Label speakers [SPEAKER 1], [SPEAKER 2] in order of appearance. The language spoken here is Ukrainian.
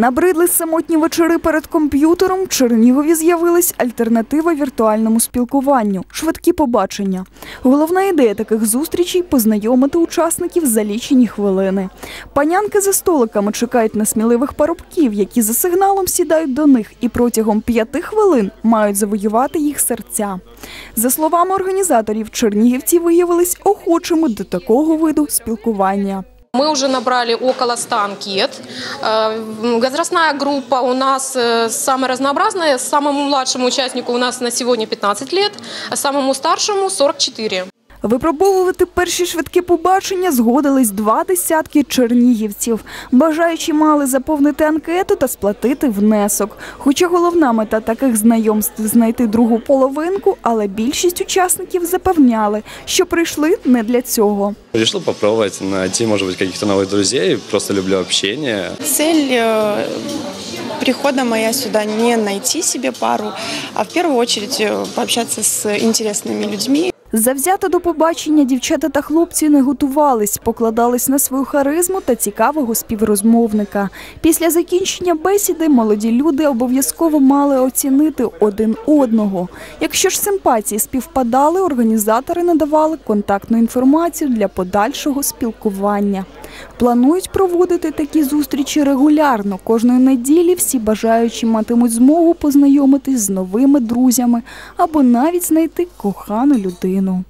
[SPEAKER 1] Набридли самотні вечори перед комп'ютером. В Чернігові з'явилась альтернатива віртуальному спілкуванню швидкі побачення. Головна ідея таких зустрічей познайомити учасників за лічені хвилини. Панянки за столиками чекають на сміливих парубків, які за сигналом сідають до них і протягом п'яти хвилин мають завоювати їх серця. За словами організаторів, чернігівці виявились охочими до такого виду спілкування.
[SPEAKER 2] Мы уже набрали около 100 анкет. Э, Возрастная группа у нас э, самая разнообразная. Самому младшему участнику у нас на сегодня 15 лет, а самому старшему 44.
[SPEAKER 1] Випробовувати перші швидкі побачення згодились два десятки чернігівців. Бажаючі мали заповнити анкету та сплатити внесок. Хоча головна мета таких знайомств знайти другу половинку, але більшість учасників запевняли, що прийшли не для цього.
[SPEAKER 3] Решил попробовать найти, может быть, каких-то новых друзей. Просто люблю общение.
[SPEAKER 4] Цель э, прихода моя сюда не найти себе пару, а в первую очередь э, пообщаться с интересными людьми.
[SPEAKER 1] Завзято до побачення дівчата та хлопці не готувались, покладались на свою харизму та цікавого співрозмовника. Після закінчення бесіди молоді люди обов'язково мали оцінити один одного. Якщо ж симпатії співпадали, організатори надавали контактну інформацію для подальшого спілкування. Планують проводити такі зустрічі регулярно. Кожної неділі всі бажаючі матимуть змогу познайомитись з новими друзями або навіть знайти кохану людину дитину.